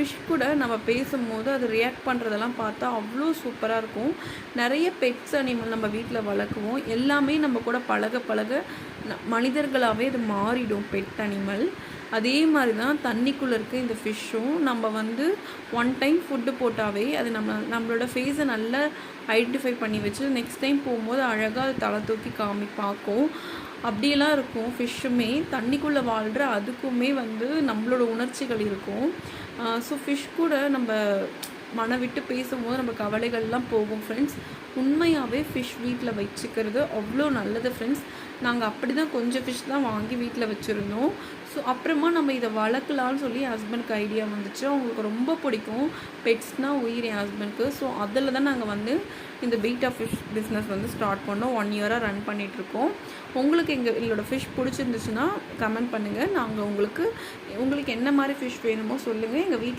Fish கூட நம்ம பேசும்போது அது ரியாக்ட் பண்ணுறதெல்லாம் பார்த்தா அவ்வளோ சூப்பராக இருக்கும். நிறைய பெட்ஸ் அனிமல் நம்ம வீட்டில் வளர்க்குவோம். எல்லாமே நம்ம கூட பழக பழக மனிதர்களாகவே அது மாறிடும் பெட் அனிமல் அதே மாதிரி தான் தண்ணிக்குள்ளே இருக்க இந்த ஃபிஷ்ஷும் நம்ம வந்து ஒன் டைம் ஃபுட்டு போட்டாவே அது நம்ம நம்மளோட ஃபேஸை நல்லா ஐடென்டிஃபை பண்ணி வச்சு நெக்ஸ்ட் டைம் போகும்போது அழகாக அது தலை தூக்கி காமி பார்க்கும். அப்படியெல்லாம் இருக்கும். ஃபிஷ்ஷுமே தண்ணிக்குள்ளே வாழ்கிற அதுக்குமே வந்து நம்மளோட உணர்ச்சிகள் இருக்கும். ஸோ ஃபிஷ் கூட நம்ம மன விட்டு பேசும்போது நம்ம கவலைகள்லாம் போகும் ஃப்ரெண்ட்ஸ் உண்மையாகவே ஃபிஷ் வீட்டில் வச்சுக்கிறது அவ்வளோ நல்லது ஃப்ரெண்ட்ஸ் நாங்கள் அப்படி தான் கொஞ்சம் ஃபிஷ் தான் வாங்கி வீட்டில் வச்சுருந்தோம். ஸோ அப்புறமா நம்ம இதை வளர்க்கலான்னு சொல்லி ஹஸ்பண்ட்க்கு ஐடியா வந்துச்சு. அவங்களுக்கு ரொம்ப பிடிக்கும். பெட்ஸ்னால் உயிர் என் ஹஸ்பண்ட்க்கு ஸோ அதில் தான் நாங்கள் வந்து இந்த பீட்டா ஃபிஷ் பிஸ்னஸ் வந்து ஸ்டார்ட் பண்ணோம். ஒன் இயராக ரன் பண்ணிகிட்ருக்கோம் உங்களுக்கு எங்கள் எங்களோட ஃபிஷ் பிடிச்சிருந்துச்சுன்னா கமெண்ட் பண்ணுங்கள் நாங்கள் உங்களுக்கு உங்களுக்கு என்ன மாதிரி ஃபிஷ் வேணுமோ சொல்லுங்கள் எங்கள் வீட்டில்